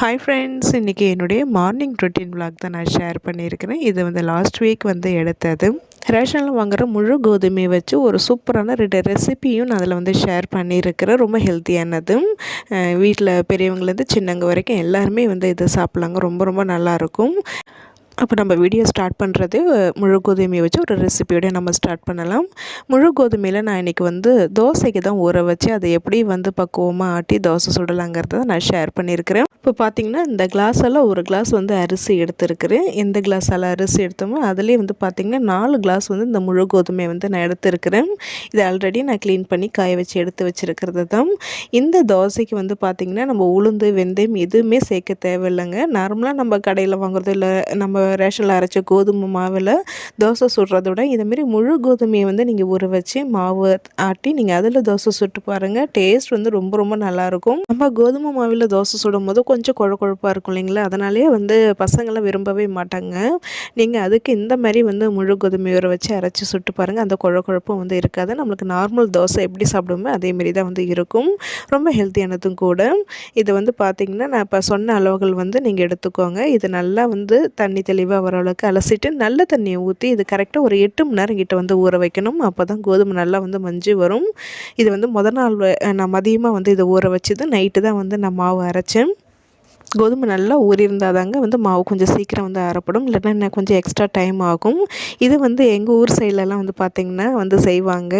Hi friends இன்றைக்கி என்னுடைய morning routine vlog தான் நான் ஷேர் பண்ணியிருக்கிறேன். இது வந்து லாஸ்ட் வீக் வந்து எடுத்தது. ரேஷனில் வாங்குகிற முழு கோதுமையை வச்சு ஒரு சூப்பரான ரெண்டு ரெசிபியும் நான் அதில் வந்து ஷேர் பண்ணியிருக்கிறேன். ரொம்ப ஹெல்த்தியானதும் வீட்டில் பெரியவங்கலேருந்து சின்னவங்க வரைக்கும் எல்லாருமே வந்து இதை சாப்பிட்லாங்க. ரொம்ப ரொம்ப நல்லாயிருக்கும் அப்போ நம்ம வீடியோ ஸ்டார்ட் பண்ணுறது முழு கோதுமையை வச்சு ஒரு ரெசிபியோட நம்ம ஸ்டார்ட் பண்ணலாம். முழு கோதுமையில் நான் இன்றைக்கி வந்து தோசைக்கு தான் ஊற வச்சு அதை எப்படி வந்து பக்குவமாக ஆட்டி தோசை சுடலாங்கிறத நான் ஷேர் பண்ணியிருக்கிறேன். இப்போ பார்த்திங்கன்னா இந்த கிளாஸெல்லாம் ஒரு கிளாஸ் வந்து அரிசி எடுத்துருக்கிறேன். எந்த கிளாஸால் அரிசி எடுத்தோமோ அதுலேயே வந்து பார்த்திங்கன்னா நாலு கிளாஸ் வந்து இந்த முழு கோதுமையை வந்து நான் எடுத்துருக்கிறேன். இது ஆல்ரெடி நான் க்ளீன் பண்ணி காய வச்சு எடுத்து வச்சுருக்கிறது தான். இந்த தோசைக்கு வந்து பார்த்திங்கன்னா நம்ம உளுந்து வெந்தயம் எதுவுமே சேர்க்க தேவையில்லைங்க. நார்மலாக நம்ம கடையில் வாங்குறது இல்லை நம்ம ரேஷனில் அரைச்ச கோதுமை மாவில் தோசை சுடுறத விட இதுமாரி முழு கோதுமையை வந்து நீங்கள் ஊற வச்சு மாவு ஆட்டி நீங்கள் அதில் தோசை சுட்டு பாருங்கள் டேஸ்ட் வந்து ரொம்ப ரொம்ப நல்லாயிருக்கும் நம்ம கோதுமை மாவில் தோசை சுடும் போது கொஞ்சம் குழ குழப்பாக இருக்கும் இல்லைங்களா? அதனாலே வந்து பசங்களாம் விரும்பவே மாட்டாங்க. நீங்கள் அதுக்கு இந்த மாதிரி வந்து முழு கோதுமை ஊற வச்சு அரைச்சி சுட்டு பாருங்கள் அந்த குழ குழப்பும் வந்து இருக்காது. நம்மளுக்கு நார்மல் தோசை எப்படி சாப்பிடுமோ அதேமாரி தான் வந்து இருக்கும். ரொம்ப ஹெல்த்தியானதும் கூட. இது வந்து பார்த்திங்கன்னா நான் இப்போ சொன்ன அளவுகள் வந்து நீங்கள் எடுத்துக்கோங்க. இது நல்லா வந்து தண்ணி தெளிவாக வர அளவுக்கு அலசிட்டு நல்ல தண்ணியை ஊற்றி இது கரெக்டாக ஒரு எட்டு மணி நேரம் கிட்ட வந்து ஊற வைக்கணும். அப்போ தான் கோதுமை நல்லா வந்து மஞ்சு வரும். இது வந்து முத நாள் நான் மதியமாக வந்து இதை ஊற வச்சது. நைட்டு தான் வந்து நான் மாவு அரைச்சேன். கோதுமை நல்லா ஊறியிருந்தால் தாங்க வந்து மாவு கொஞ்சம் சீக்கிரம் வந்து அறப்படும் இல்லைன்னா என்ன கொஞ்சம் எக்ஸ்ட்ரா டைம் ஆகும். இது வந்து எங்கள் ஊர் சைட்லலாம் வந்து பார்த்திங்கன்னா வந்து செய்வாங்க.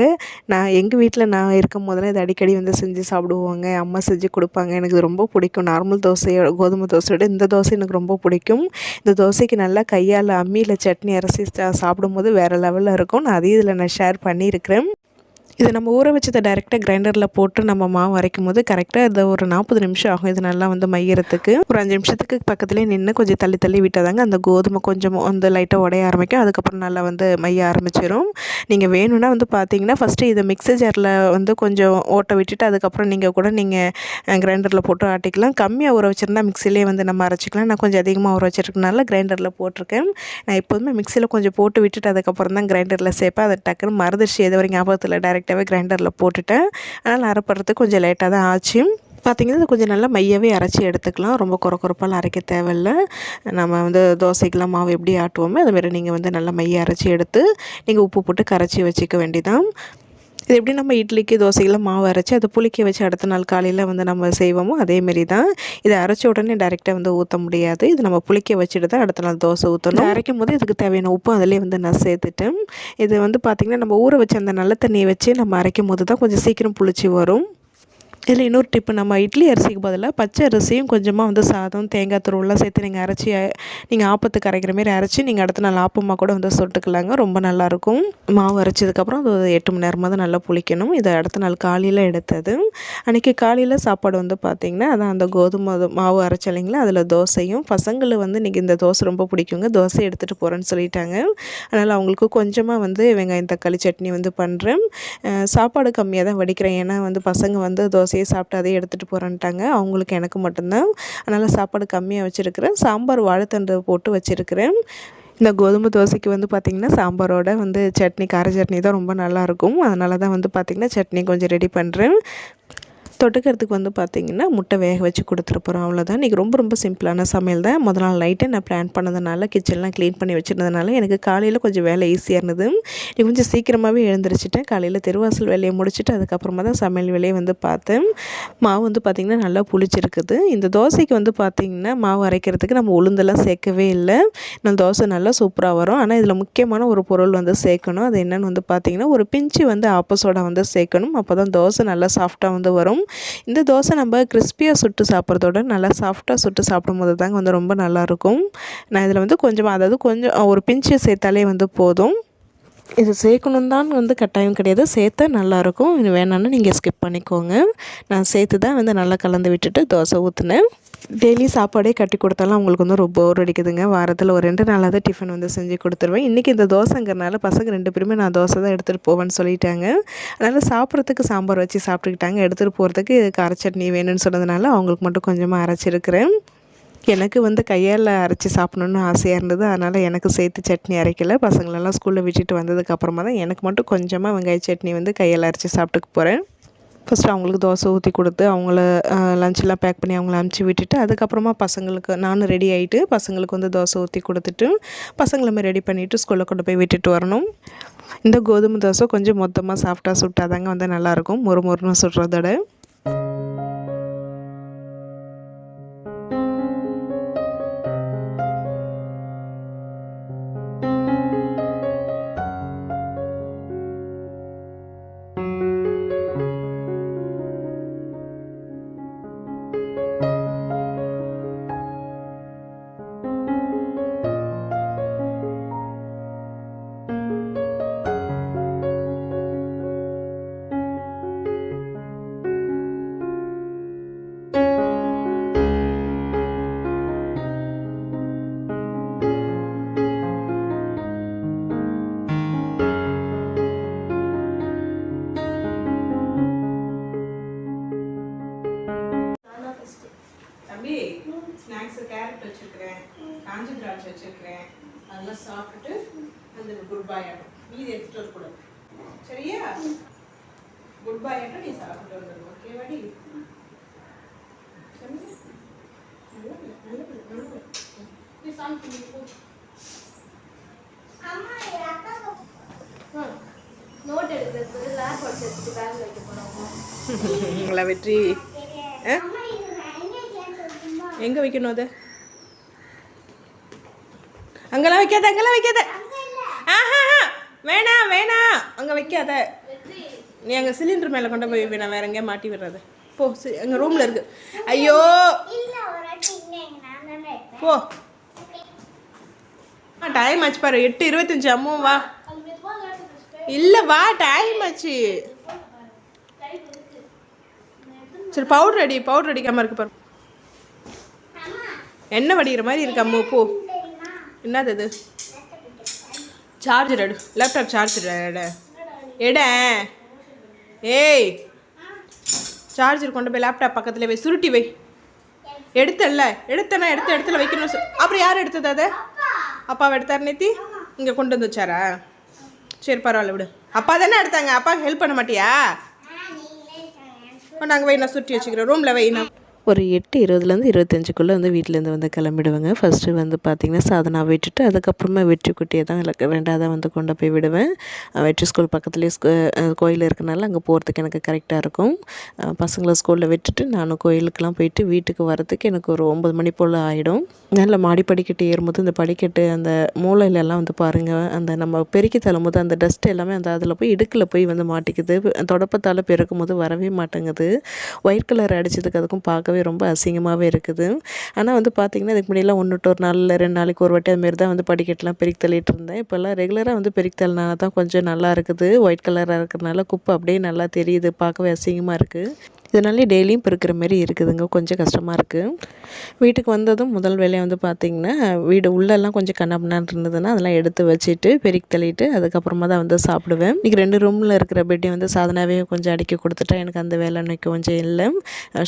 நான் எங்கள் வீட்டில் நான் இருக்கும் போதெல்லாம் இது அடிக்கடி வந்து செஞ்சு சாப்பிடுவாங்க. அம்மா செஞ்சு கொடுப்பாங்க. எனக்கு இது ரொம்ப பிடிக்கும். நார்மல் தோசையோட கோதுமை தோசையோட இந்த தோசை எனக்கு ரொம்ப பிடிக்கும். இந்த தோசைக்கு நல்லா கையால் அம்மியில் சட்னி அரைச்சி சாப்பிடும்போது வேறு லெவலில் இருக்கும். நான் அதையும் இதில் நான் ஷேர் பண்ணியிருக்கிறேன். இதை நம்ம ஊற வச்சதை டைரெக்டாக கிரைண்டரில் போட்டு நம்ம மாவு அரைக்கும் போது கரெக்டாக இது ஒரு நாற்பது நிமிஷம் ஆகும். இது நல்லா வந்து மையறதுக்கு. ஒரு அஞ்சு நிமிஷத்துக்கு பக்கத்துலேயே நின்று கொஞ்சம் தள்ளி தள்ளி விட்டாதாங்க அந்த கோதுமை கொஞ்சம் வந்து லைட்டாக உடைய ஆரம்பிக்கும். அதுக்கப்புறம் நல்லா வந்து மைய ஆரம்பிச்சிடும் நீங்கள் வேணும்னா வந்து பார்த்தீங்கன்னா ஃபஸ்ட்டு இதை மிக்ஸி ஜாரில் வந்து கொஞ்சம் ஓட்ட விட்டுட்டு அதுக்கப்புறம் நீங்கள் கூட நீங்கள் கிரைண்டரில் போட்டு ஆட்டிக்கலாம். கம்மியாக ஊற வச்சுருந்தா மிக்சிலே வந்து நம்ம அரைச்சிக்கலாம். நான் கொஞ்சம் அதிகமாக ஊற வச்சுருக்கனால கிரைண்டரில் போட்டிருக்கேன். நான் எப்போதுமே மிக்சியில் கொஞ்சம் போட்டு விட்டுட்டு அதுக்கப்புறம் தான் கிரைண்டரில் சேர்ப்பேன். அதை டக்குன்னு மறந்துடுச்சு. எது வரைக்கும் ஞாபகத்தில் டேரெக்ட் டேரெக்டாகவே கிரைண்டரில் போட்டுட்டேன். அதனால் அரைப்படுறதுக்கு கொஞ்சம் லேட்டாக தான் ஆச்சு. பார்த்திங்கன்னா கொஞ்சம் நல்லா மையவே அரைச்சி எடுத்துக்கலாம். ரொம்ப குறை குறைப்பாலாம் அரைக்க தேவையில்ல. நம்ம வந்து தோசைக்கெலாம் மாவு எப்படி ஆட்டுவோமோ அதுமாரி நீங்கள் வந்து நல்லா மைய அரைச்சி எடுத்து நீங்கள் உப்பு போட்டு கரைச்சி வச்சுக்க வேண்டியதான் இது எப்படி நம்ம இட்லிக்கு தோசைக்கெல்லாம் மாவு அரைச்சி அதை புளிக்க வச்சு அடுத்த நாள் காலையில் வந்து நம்ம செய்வோமோ அதேமாரி தான் இதை அரைச்ச உடனே டேரெக்டாக வந்து ஊற்ற முடியாது. இது நம்ம புளிக்க வச்சுட்டு தான் அடுத்த நாள் தோசை ஊற்றணும் அரைக்கும் போது இதுக்கு தேவையான உப்பு அதிலே வந்து நான் சேர்த்துட்டேன் இது வந்து பார்த்திங்கன்னா நம்ம ஊற வச்சு அந்த நல்ல தண்ணியை வச்சு நம்ம அரைக்கும் போது தான் கொஞ்சம் சீக்கிரம் புளிச்சு வரும். இதில் இன்னொரு டிப்பு நம்ம இட்லி அரிசிக்கு பதிலாக பச்சை அரிசியும் கொஞ்சமாக வந்து சாதம் தேங்காய் துருவெல்லாம் சேர்த்து நீங்கள் அரைச்சி நீங்கள் ஆப்பத்துக்கு அரைக்கிற மாரி அரைச்சி நீங்கள் அடுத்த நாள் ஆப்பமாக கூட வந்து சொட்டுக்கலாங்க. ரொம்ப நல்லாயிருக்கும் மாவு அரைச்சதுக்கப்புறம் அது எட்டு மணி நேரமாக நல்லா புளிக்கணும். இதை அடுத்த நாள் காலையில் எடுத்தது. அன்றைக்கி காலையில் சாப்பாடு வந்து பார்த்திங்கன்னா அதான் அந்த கோதுமை மாவு அரைச்ச இல்லைங்களா அதில் தோசையும் பசங்களை வந்து இன்றைக்கி இந்த தோசை ரொம்ப பிடிக்குங்க. தோசை எடுத்துகிட்டு போகிறேன்னு சொல்லிட்டாங்க. அதனால் அவங்களுக்கு கொஞ்சமாக வந்து வெங்காயம் தக்காளி சட்னி வந்து பண்ணுறேன் சாப்பாடு கம்மியாக தான் வடிக்கிறேன். ஏன்னா வந்து பசங்க வந்து தோசை தோசையை சாப்பிட்டு அதே எடுத்துகிட்டு போகிறேன்ட்டாங்க அவங்களுக்கு எனக்கு மட்டும்தான். அதனால் சாப்பாடு கம்மியாக வச்சுருக்கிறேன். சாம்பார் வாழைத்தண்டு போட்டு வச்சுருக்கிறேன். இந்த கோதுமை தோசைக்கு வந்து பார்த்திங்கன்னா சாம்பாரோட வந்து சட்னி கார சட்னி தான் ரொம்ப நல்லாயிருக்கும் அதனால தான் வந்து பார்த்திங்கன்னா சட்னி கொஞ்சம் ரெடி பண்ணுறேன் தொட்டுக்கிறதுக்கு வந்து பார்த்திங்கன்னா முட்டை வேக வச்சு கொடுத்துருப்போம் அவ்வளோதான் இன்றைக்கி ரொம்ப ரொம்ப சிம்பிளான சமையல் தான். முதல் நாள் நைட்டே நான் பிளான் பண்ணதுனால கிச்சன்லாம் க்ளீன் பண்ணி வச்சுருந்ததுனால எனக்கு காலையில் கொஞ்சம் வேலை ஈஸியாக இருந்தது. இன்றைக்கி கொஞ்சம் சீக்கிரமாகவே எழுந்திரிச்சிட்டேன். காலையில் தெருவாசல் வேலையை முடிச்சுட்டு அதுக்கப்புறமா தான் சமையல் வேலையை வந்து பார்த்தேன். மாவு வந்து பார்த்திங்கன்னா நல்லா புளிச்சிருக்குது. இந்த தோசைக்கு வந்து பார்த்திங்கன்னா மாவு அரைக்கிறதுக்கு நம்ம உளுந்தெல்லாம் சேர்க்கவே இல்லை. நான் தோசை நல்லா சூப்பராக வரும். ஆனால் இதில் முக்கியமான ஒரு பொருள் வந்து சேர்க்கணும். அது என்னென்னு வந்து பார்த்திங்கன்னா ஒரு பிஞ்சு வந்து ஆப்போசோடா வந்து சேர்க்கணும். அப்போ தான் தோசை நல்லா சாஃப்டாக வந்து வரும். இந்த தோசை நம்ம கிறிஸ்பியாக சுட்டு சாப்பிட்றதோட நல்லா சாஃப்டாக சுட்டு சாப்பிடும்போது தாங்க வந்து ரொம்ப நல்லாயிருக்கும். நான் இதில் வந்து கொஞ்சமாக அதாவது கொஞ்சம் ஒரு பிஞ்சு சேர்த்தாலே வந்து போதும். இது சேர்க்கணும் தான் வந்து கட்டாயம் கிடையாது. சேர்த்தா நல்லாயிருக்கும். இது வேணான்னு நீங்கள் ஸ்கிப் பண்ணிக்கோங்க. நான் சேர்த்து தான் வந்து நல்லா கலந்து விட்டுட்டு தோசை ஊற்றுனேன் டெய்லி சாப்பாடே கட்டி கொடுத்தாலும் அவங்களுக்கு வந்து ரொம்ப போர் அடிக்குதுங்க. வாரத்தில் ஒரு ரெண்டு நாளாக தான் டிஃபன் வந்து செஞ்சு கொடுத்துருவேன். இன்றைக்கி இந்த தோசைங்கிறனால பசங்க ரெண்டு பேருமே நான் தோசை தான் எடுத்துகிட்டு போவேன்னு சொல்லிட்டாங்க. அதனால் சாப்பிட்றதுக்கு சாம்பார் வச்சு சாப்பிட்டுக்கிட்டாங்க. எடுத்துகிட்டு போகிறதுக்கு கார சட்னி வேணும்னு சொன்னதுனால அவங்களுக்கு மட்டும் கொஞ்சமாக அரைச்சிருக்கிறேன். எனக்கு வந்து கையால் அரைச்சி சாப்பிட்ணுன்னு ஆசையாக இருந்தது. அதனால் எனக்கு சேர்த்து சட்னி அரைக்கல. பசங்களெல்லாம் ஸ்கூலில் விட்டுட்டு வந்ததுக்கப்புறமா தான் எனக்கு மட்டும் கொஞ்சமாக வெங்காய சட்னி வந்து கையால் அரைச்சி சாப்பிட்டுக்கு போகிறேன் ஃபஸ்ட்டு அவங்களுக்கு தோசை ஊற்றி கொடுத்து அவங்கள லஞ்செல்லாம் பேக் பண்ணி அவங்கள அனுப்பிச்சி விட்டுட்டு அதுக்கப்புறமா பசங்களுக்கு நானும் ரெடி ஆகிட்டு பசங்களுக்கு வந்து தோசை ஊற்றி கொடுத்துட்டு பசங்களுமே ரெடி பண்ணிவிட்டு ஸ்கூலில் கொண்டு போய் விட்டுட்டு வரணும். இந்த கோதுமை தோசை கொஞ்சம் மொத்தமாக சாஃப்டாக சுட்டாதாங்க வந்து நல்லாயிருக்கும் மொறு மொறுன்னு சுடுறதோட. திராட்சை வச்சிருக்கிறேன். அதெல்லாம் சாப்பிட்டுட்டு அந்த குட் பாய் ஆட்டம் மீதி எடுத்துட்டு வரக்கூடாது சரியா? குட் பாய் ஆட்டம் நீ சாப்பிட்டு வந்துடணும் ஓகேவாடி. நீ போறோம் உங்களை வெற்றி? எங்க வைக்கணும் அதை? அங்கெல்லாம் வைக்காத அங்கெல்லாம் வைக்காத. ஆஹா வேணாம் வேணாம் அங்க வைக்காத. நீ அங்க சிலிண்டர் மேல கொண்டு போய் வேணாம் வேற எங்கேயா மாட்டி விடுறது. போ அங்க ரூம்ல இருக்கு. ஐயோ. போ. டைம் ஆச்சு பாரு. எட்டு இருபத்தஞ்சு. அம்மா வா. இல்ல வா. டைம் ஆச்சு. சரி பவுடர் அடி பவுடர் அடிக்காம இருக்கு பாரு. எண்ணெய் வடிகிற மாதிரி இருக்கு அம்மு. போ. என்னது இது? சார்ஜர் எடு. லேப்டாப் சார்ஜர் எடு எட. ஏய். சார்ஜர் கொண்டு போய் லேப்டாப் பக்கத்துல வை. சுருட்டி வை. எடுத்தல்ல. எடுத்தனா எடுத்த இடத்துல வைக்கணும் அப்புறம் யார் எடுத்தது அதை? அப்பாவை எடுத்தார் நேத்தி? இங்கே கொண்டு வந்து வச்சாரா? சரி பரவாயில்ல விடு. அப்பா தானே எடுத்தாங்க. அப்பாவுக்கு ஹெல்ப் பண்ண மாட்டியா? நாங்கள் வை நான் சுற்றி வச்சுக்கிறேன். ரூமில் வை நான் ஒரு எட்டு இருபதுலேருந்து இருபத்தஞ்சுக்குள்ளே வந்து வீட்டிலேருந்து வந்து கிளம்பிடுவேங்க. ஃபஸ்ட்டு வந்து பார்த்திங்கன்னா சாதனா விட்டுட்டு அதுக்கப்புறமா வெற்றி குட்டியை தான் எனக்கு ரெண்டாவதாக வந்து கொண்டு போய் விடுவேன். வெற்றி ஸ்கூல் பக்கத்துலேயே ஸ்கூ கோயில் இருக்கனால அங்கே போகிறதுக்கு எனக்கு கரெக்டாக இருக்கும். பசங்களை ஸ்கூலில் விட்டுட்டு நானும் கோயிலுக்கெலாம் போயிட்டு வீட்டுக்கு வரதுக்கு எனக்கு ஒரு ஒம்பது மணி போல் ஆகிடும் நல்ல மாடி படிக்கட்டு ஏறும்போது இந்த படிக்கட்டு அந்த மூலையிலெல்லாம் வந்து பாருங்கள் அந்த நம்ம பெருக்கி தள்ளும்போது அந்த டஸ்ட் எல்லாமே அந்த அதில் போய் இடுக்கில் போய் வந்து மாட்டிக்குது. தொடப்பத்தால் பெருக்கும் போது வரவே மாட்டேங்குது. ஒயிட் கலர் அடிச்சதுக்கு அதுக்கும் பார்க்கவே ரொம்ப அசிங்கமாகவே இருக்குது. ஆனால் வந்து பார்த்திங்கன்னா இதுக்கு முன்னாடிலாம் ஒன்று ஒரு நாளில் ரெண்டு நாளைக்கு ஒரு வாட்டி அதுமாரி தான் வந்து படிக்கட்டுலாம் பெருக்கி தள்ளிட்டு இருந்தேன். இப்போல்லாம் ரெகுலராக வந்து பெருக்கி தள்ளினா தான் கொஞ்சம் நல்லா இருக்குது. ஒயிட் கலராக இருக்கிறனால குப்பை அப்படியே நல்லா தெரியுது. பார்க்கவே அசிங்கமாக இருக்குது இதனாலே டெய்லியும் பெருக்கிற மாதிரி இருக்குதுங்க. கொஞ்சம் கஷ்டமாக இருக்குது வீட்டுக்கு வந்ததும் முதல் வேலையை வந்து பார்த்திங்கன்னா வீடு உள்ளெல்லாம் கொஞ்சம் கண்ணாபின்னான்னு இருந்ததுன்னா அதெல்லாம் எடுத்து வச்சுட்டு பெருக்கி தள்ளிட்டு அதுக்கப்புறமா தான் வந்து சாப்பிடுவேன். இன்றைக்கி ரெண்டு ரூமில் இருக்கிற பெட்டையும் வந்து சாதனாவே கொஞ்சம் அடுக்கி கொடுத்துட்டா எனக்கு அந்த வேலை இன்னைக்கு கொஞ்சம் இல்லை.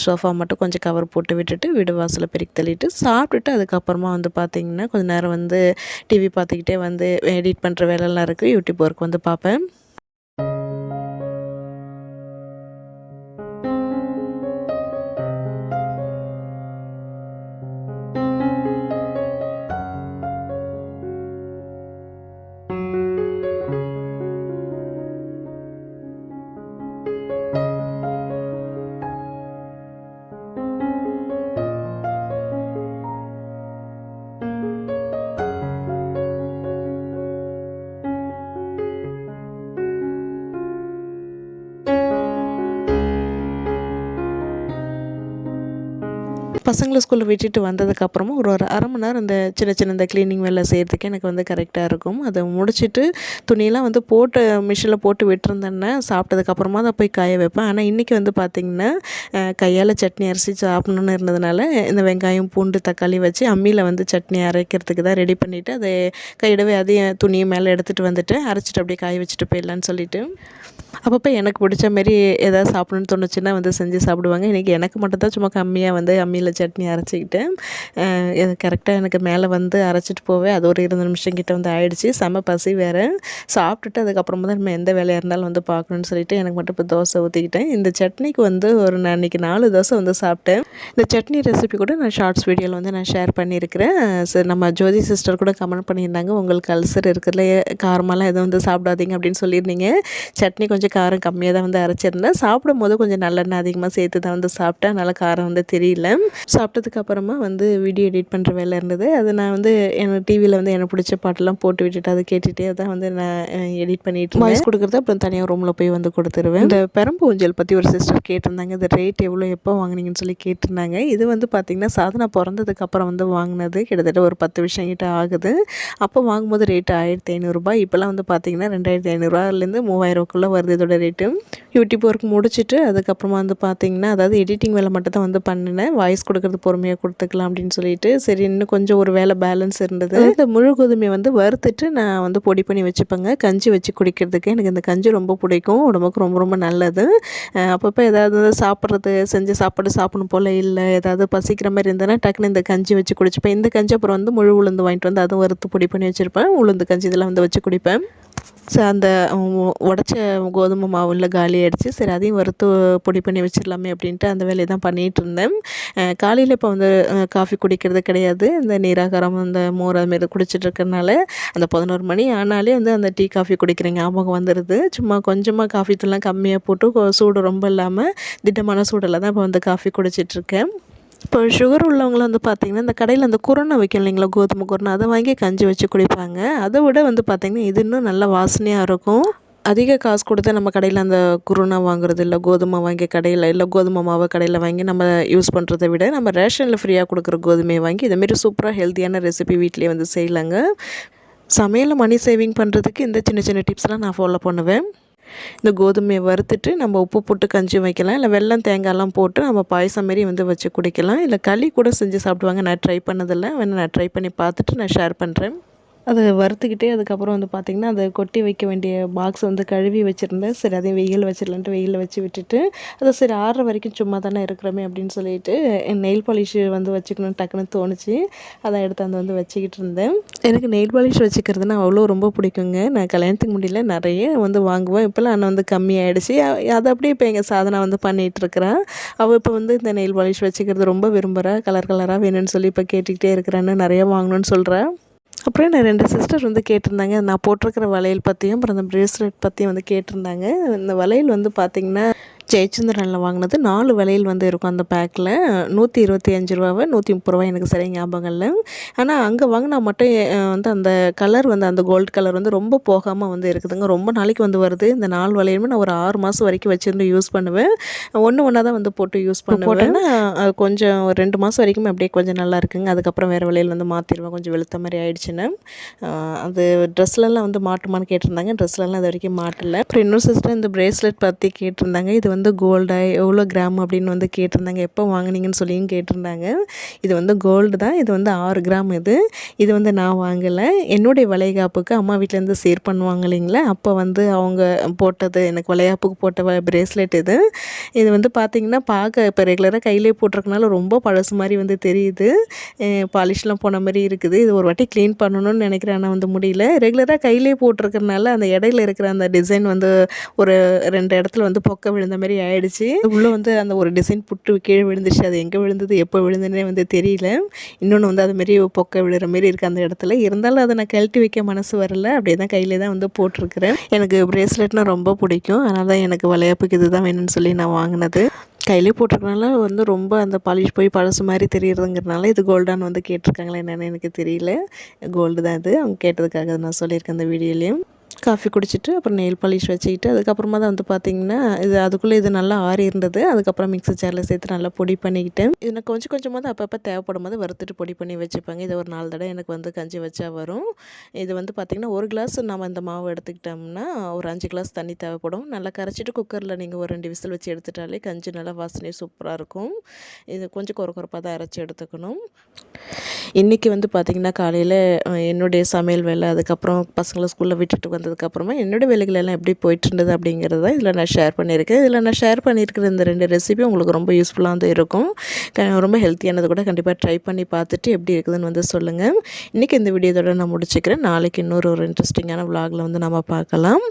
சோஃபா மட்டும் கொஞ்சம் கவர் போட்டு விட்டுட்டு வீடு வாசலை பெருக்கி தள்ளிட்டு சாப்பிட்டுட்டு அதுக்கப்புறமா வந்து பார்த்திங்கன்னா கொஞ்சம் நேரம் வந்து டிவி பார்த்துக்கிட்டே வந்து எடிட் பண்ணுற வேலைலாம் இருக்குது யூடியூப் ஒர்க் வந்து பார்ப்பேன் பசங்களை ஸ்கூலில் விட்டுட்டு வந்ததுக்கப்புறமா ஒரு ஒரு அரை மணி நேரம் இந்த சின்ன சின்ன இந்த க்ளீனிங் வேலை செய்கிறதுக்கு எனக்கு வந்து கரெக்டாக இருக்கும். அதை முடிச்சுட்டு துணியெல்லாம் வந்து போட்டு மிஷினில் போட்டு விட்டுருந்தேன்னா சாப்பிட்டதுக்கப்புறமா அதை போய் காய வைப்பேன். ஆனால் இன்றைக்கி வந்து பார்த்திங்கன்னா கையால் சட்னி அரைச்சி சாப்பிடணுன்னு இருந்ததுனால இந்த வெங்காயம் பூண்டு தக்காளி வச்சு அம்மியில் வந்து சட்னி அரைக்கிறதுக்கு தான் ரெடி பண்ணிவிட்டு அதை கையிடவே அதையும் துணியை மேலே எடுத்துகிட்டு வந்துட்டு அரைச்சிட்டு அப்படியே காய வச்சுட்டு போயிடலான்னு சொல்லிட்டு. அப்பப்போ எனக்கு பிடிச்ச மாரி ஏதாவது சாப்பிடணும்னு தோணுச்சுன்னா வந்து செஞ்சு சாப்பிடுவாங்க. இன்றைக்கி எனக்கு மட்டும் தான் சும்மா கம்மியாக வந்து அம்மியில் சட்னி அரைச்சிக்கிட்டேன் இது கரெக்டாக எனக்கு மேலே வந்து அரைச்சிட்டு போவே. அது ஒரு இருபது நிமிஷம் கிட்டே வந்து ஆயிடுச்சு. செம பசி வேறு. சாப்பிட்டுட்டு அதுக்கப்புறமா தான் நம்ம எந்த வேலையாக இருந்தாலும் வந்து பார்க்கணுன்னு சொல்லிட்டு எனக்கு மட்டும் இப்போ தோசை ஊற்றிக்கிட்டேன் இந்த சட்னிக்கு வந்து ஒரு நான் இன்றைக்கி நாலு தோசை வந்து சாப்பிட்டேன். இந்த சட்னி ரெசிபி கூட நான் ஷார்ட்ஸ் வீடியோவில் வந்து நான் ஷேர் பண்ணியிருக்கிறேன். சரி நம்ம ஜோதி சிஸ்டர் கூட கமெண்ட் பண்ணியிருந்தாங்க உங்களுக்கு அல்சர் இருக்கிறதுல காரமெல்லாம் எதுவும் வந்து சாப்பிடாதீங்க அப்படின்னு சொல்லியிருந்தீங்க. சட்னி கொஞ்சம் காரம் கம்மியாக தான் வந்து அரைச்சிருந்தேன். சாப்பிடும் போது கொஞ்சம் நல்லெண்ணெய் அதிகமாக சேர்த்து தான் வந்து சாப்பிட்டேன். அதனால் காரம் வந்து தெரியல. சாப்பிட்டதுக்கு அப்புறமா வந்து வீடியோ எடிட் பண்ணுற வேலை இருந்தது. அது நான் வந்து எனக்கு டிவியில் வந்து எனக்கு பிடிச்ச பாட்டெல்லாம் போட்டு விட்டுட்டு அதை கேட்டுகிட்டே தான் வந்து நான் எடிட் பண்ணிட்டு வாய்ஸ் கொடுக்குறது அப்புறம் தனியாக ரூமில் போய் வந்து கொடுத்துருவேன். இந்த பெரம்பு ஊஞ்சல் பற்றி ஒரு சிஸ்டர் கேட்டிருந்தாங்க. இந்த ரேட் எவ்வளோ எப்போ வாங்குனீங்கன்னு சொல்லி கேட்டிருந்தாங்க. இது வந்து பார்த்திங்கன்னா சாதனா பிறந்ததுக்கு அப்புறம் வந்து வாங்கினது. கிட்டத்தட்ட ஒரு பத்து வருஷம் கிட்ட ஆகுது. அப்போ வாங்கும்போது ரேட்டு ஆயிரத்தி ஐநூறுரூபா இப்போல்லாம் வந்து பார்த்திங்கன்னா ரெண்டாயிரத்தி ஐநூறுரூவாலேருந்து மூவாயிரூவாக்குள்ளே வருது இதோட ரேட்டு யூடியூப் ஒர்க் முடிச்சுட்டு அதுக்கப்புறமா வந்து பார்த்திங்கன்னா அதாவது எடிட்டிங் வேலை மட்டும் தான் வந்து பண்ணினேன். வாய்ஸ் கொடுக்குறது பொறுமையாக கொடுத்துக்கலாம் அப்படின்னு சொல்லிட்டு சரி இன்னும் கொஞ்சம் ஒரு வேலை பேலன்ஸ் இருந்தது. இந்த முழு கோதுமையை வந்து வறுத்துட்டு நான் வந்து பொடி பண்ணி வச்சுப்பேங்க. கஞ்சி வச்சு குடிக்கிறதுக்கு எனக்கு இந்த கஞ்சி ரொம்ப பிடிக்கும். உடம்புக்கு ரொம்ப ரொம்ப நல்லது. அப்பப்போ ஏதாவது சாப்பிட்றது செஞ்சு சாப்பாடு சாப்பிடணும் போல் இல்லை ஏதாவது பசிக்கிற மாதிரி இருந்ததுன்னா டக்குன்னு இந்த கஞ்சி வச்சு குடிச்சுப்பேன். இந்த கஞ்சி அப்புறம் வந்து முழு உளுந்து வாங்கிட்டு வந்து அதுவும் வறுத்து பொடி பண்ணி வச்சுருப்பேன். உளுந்து கஞ்சி இதெல்லாம் வந்து வச்சு குடிப்பேன். ஸோ அந்த உடச்ச கோதுமை மாவுல காலி ஆயிடுச்சு. சரி அதையும் வறுத்து பொடி பண்ணி வச்சிடலாமே அப்படின்ட்டு அந்த வேலையை தான் பண்ணிகிட்டு இருந்தேன். காலையில் இப்போ வந்து காஃபி குடிக்கிறது கிடையாது. இந்த நீராகாரம் அந்த மோர் அதுமாரி குடிச்சிட்டு இருக்கறனால அந்த பதினோரு மணி ஆனாலே வந்து அந்த டீ காஃபி குடிக்கிற ஞாபகம் வந்துடுது சும்மா கொஞ்சமாக காஃபி தூள்லாம் கம்மியாக போட்டு சூடு ரொம்ப இல்லாமல் திட்டமான சூடில் தான் இப்போ வந்து காஃபி குடிச்சிட்ருக்கேன் இப்போ சுகர் உள்ளவங்களை வந்து பார்த்திங்கன்னா இந்த கடையில் அந்த குரணை வைக்கும் இல்லைங்களா கோதுமை குருணை அதை வாங்கி கஞ்சி வச்சு குடிப்பாங்க. அதை விட வந்து பார்த்திங்கன்னா இது இன்னும் நல்ல வாசனையாக இருக்கும். அதிக காசு கொடுத்து நம்ம கடையில் அந்த குருணை வாங்குறது இல்லை கோதுமை வாங்கி கடையில் இல்லை கோதுமை மாவை கடையில் வாங்கி நம்ம யூஸ் பண்ணுறதை விட நம்ம ரேஷனில் ஃப்ரீயாக கொடுக்குற கோதுமையை வாங்கி இதேமாரி சூப்பராக ஹெல்த்தியான ரெசிபி வீட்டிலேயே வந்து செய்யலாங்க. சமையலில் மணி சேவிங் பண்ணுறதுக்கு இந்த சின்ன சின்ன டிப்ஸ்லாம் நான் ஃபாலோ பண்ணுவேன். இந்த கோதுமையை வறுத்துட்டு நம்ம உப்பு போட்டு கஞ்சி வைக்கலாம். இல்லை வெல்லம் தேங்காய்லாம் போட்டு நம்ம பாயசம் மாரி வந்து வச்சு குடிக்கலாம். இல்லை களி கூட செஞ்சு சாப்பிடுவாங்க. நான் ட்ரை பண்ணதில்லை. வேணால் நான் ட்ரை பண்ணி பார்த்துட்டு நான் ஷேர் பண்ணுறேன் அதை வறுத்துக்கிட்டே அதுக்கப்புறம் வந்து பார்த்திங்கன்னா அதை கொட்டி வைக்க வேண்டிய பாக்ஸ் வந்து கழுவி வச்சுருந்தேன். சரி அதையும் வெயில் வச்சிடலான்ட்டு வெயிலில் வச்சு விட்டுட்டு அதை சரி ஆடுற வரைக்கும் சும்மா தானே இருக்கிறோமே அப்படின்னு சொல்லிட்டு நெயில் பாலிஷ் வந்து வச்சுக்கணும்னு டக்குன்னு தோணுச்சு. அதை எடுத்து அந்த வந்து வச்சுக்கிட்டு இருந்தேன். எனக்கு நெயில் பாலிஷ் வச்சுக்கிறதுனா அவ்வளோ ரொம்ப பிடிக்குங்க. நான் கல்யாணத்துக்கு முடியல நிறைய வந்து வாங்குவேன். இப்போல்லாம் ஆனால் வந்து கம்மியாயிடுச்சு. அதை அப்படியே இப்போ எங்கள் சாதனை வந்து பண்ணிகிட்ருக்கிறேன் அவள் இப்போ வந்து இந்த நெயில் பாலிஷ் வச்சுக்கிறது ரொம்ப விரும்புகிறா கலர் கலராக வேணும்னு சொல்லி இப்போ கேட்டுக்கிட்டே இருக்கிறான்னு நிறைய வாங்கணும்னு சொல்கிறேன் அப்புறம் நான் ரெண்டு சிஸ்டர் வந்து கேட்டிருந்தாங்க நான் போட்டிருக்கிற வளையல் பற்றியும் அப்புறம் அந்த ப்ரேஸ்லெட் பற்றியும் வந்து கேட்டிருந்தாங்க. இந்த வளையல் வந்து பார்த்திங்கன்னா ஜெயச்சந்திரனில் வாங்கினது நாலு வளையல் வந்து இருக்கும் அந்த பேக்கில். நூற்றி இருபத்தி அஞ்சு ரூபாவை நூற்றி முப்பது ரூபாய் எனக்கு சரியாக ஞாபகம் இல்லை ஆனால் அங்கே வாங்கினா மட்டும் வந்து அந்த கலர் வந்து அந்த கோல்டு கலர் வந்து ரொம்ப போகாமல் வந்து இருக்குதுங்க. ரொம்ப நாளைக்கு வந்து வருது. இந்த நாலு வளையலுமே நான் ஒரு ஆறு மாதம் வரைக்கும் வச்சுருந்து யூஸ் பண்ணுவேன். ஒன்று ஒன்றா தான் வந்து போட்டு யூஸ் பண்ணுவேன். போட்டேன்னா? அது கொஞ்சம் ஒரு ரெண்டு மாதம் வரைக்கும் அப்படியே கொஞ்சம் நல்லா இருக்குங்க. அதுக்கப்புறம் வேறு வளையல் வந்து மாற்றிடுவேன் கொஞ்சம் வெளுத்த மாதிரி ஆயிடுச்சுன்னு. அது ட்ரெஸ்லலாம் வந்து மாட்டுமான்னு கேட்டிருந்தாங்க. ட்ரெஸ்லலாம் இது வரைக்கும் மாட்டல. அப்புறம் இன்னொரு சிஸ்டர் இந்த பிரேஸ்லெட் பற்றி கேட்டிருந்தாங்க. இது வந்து கோல்டா எவ்வளோ கிராம் அப்படின்னு வந்து கேட்டிருந்தாங்க. எப்போ வாங்குனீங்கன்னு சொல்லியும் கேட்டிருந்தாங்க. இது வந்து கோல்டு தான். இது வந்து ஆறு கிராம் இது. இது வந்து நான் வாங்கலை. என்னுடைய வளைகாப்புக்கு அம்மா வீட்டிலேருந்து சேர் பண்ணுவாங்க இல்லைங்களா? அப்போ வந்து அவங்க போட்டது எனக்கு வளைகாப்புக்கு போட்ட பிரேஸ்லெட் இது. இது வந்து பார்த்திங்கன்னா பார்க்க இப்போ ரெகுலராக கையிலே போட்டிருக்கனால ரொம்ப பழசு மாதிரி வந்து தெரியுது. பாலிஷ்லாம் போன மாதிரி இருக்குது. இது ஒரு வாட்டி க்ளீன் பண்ணணும்னு நினைக்கிறேன். ஆனால் வந்து முடியல. ரெகுலராக கையிலே போட்டிருக்கறனால அந்த இடையில இருக்கிற அந்த டிசைன் வந்து ஒரு ரெண்டு இடத்துல வந்து பொக்க விழுந்த மாதிரி மாதிரி ஆயிடுச்சு. உள்ளே வந்து அந்த ஒரு டிசைன் புட்டு கீழே விழுந்துருச்சு. அது எங்கே விழுந்தது எப்போ விழுந்ததுனே வந்து தெரியல. இன்னொன்று வந்து அது மாதிரி பொக்க விழுற மாதிரி இருக்குது அந்த இடத்துல. இருந்தாலும் அதை நான் கழட்டி வைக்க மனசு வரல. அப்படியே தான் கையிலே தான் வந்து போட்டிருக்கிறேன். எனக்கு பிரேஸ்லெட்னா ரொம்ப பிடிக்கும். அதனால தான் எனக்கு வளையப்புக்கு இது தான் வேணும்னு சொல்லி நான் வாங்கினது. கையிலே போட்டிருக்கனால வந்து ரொம்ப அந்த பாலிஷ் போய் பழசு மாதிரி தெரியுறதுங்கிறனால இது கோல்டான்னு வந்து கேட்டிருக்காங்களா என்னென்னு எனக்கு தெரியல. கோல்டு தான் இது. அவங்க கேட்டதுக்காக நான் சொல்லியிருக்கேன் அந்த வீடியோலேயும். காஃபி குடிச்சிட்டு அப்புறம் நெயில் பாலிஷ் வச்சுக்கிட்டு அதுக்கப்புறமா தான் வந்து பார்த்தீங்கன்னா இது அதுக்குள்ளே இது நல்லா ஆறி இருந்தது. அதுக்கப்புறம் மிக்ஸி ஜாரில் சேர்த்து நல்லா பொடி பண்ணிக்கிட்டேன். இது கொஞ்சம் கொஞ்சமாக தான் அப்பப்போ தேவைப்படும் போது வறுத்துட்டு பொடி பண்ணி வச்சுப்பாங்க. இது ஒரு நாலு தடவை எனக்கு வந்து கஞ்சி வச்சா வரும். இது வந்து பார்த்திங்கன்னா ஒரு கிளாஸ் நம்ம இந்த மாவு எடுத்துக்கிட்டோம்னா ஒரு அஞ்சு கிளாஸ் தண்ணி தேவைப்படும். நல்லா கரைச்சிட்டு குக்கரில் நீங்கள் ஒரு ரெண்டு விசில் வச்சு எடுத்துட்டாலே கஞ்சி நல்லா வாசனை சூப்பராக இருக்கும். இது கொஞ்சம் கொர கொரப்பாக தான் அரைச்சி எடுத்துக்கணும். இன்றைக்கி வந்து பார்த்திங்கன்னா காலையில் என்னுடைய சமையல் வேலை அதுக்கப்புறம் பசங்களை ஸ்கூலில் விட்டுட்டு வந்ததுக்கப்புறமா என்னோடய வேலைகள் எல்லாம் எப்படி போயிட்டு இருந்தது அப்படிங்கிறத இதில் நான் ஷேர் பண்ணியிருக்கேன். இதில் நான் ஷேர் பண்ணியிருக்கிற இந்த ரெண்டு ரெசிபி உங்களுக்கு ரொம்ப யூஸ்ஃபுல்லாக வந்து இருக்கும். ரொம்ப ஹெல்த்தியானது கூட கண்டிப்பாக ட்ரை பண்ணி பார்த்துட்டு எப்படி இருக்குதுன்னு வந்து சொல்லுங்கள் இன்றைக்கி இந்த வீடியோதோட நான் முடிச்சுக்கிறேன். நாளைக்கு இன்னொரு ஒரு இன்ட்ரெஸ்டிங்கான விலாகில் வந்து நம்ம பார்க்கலாம்.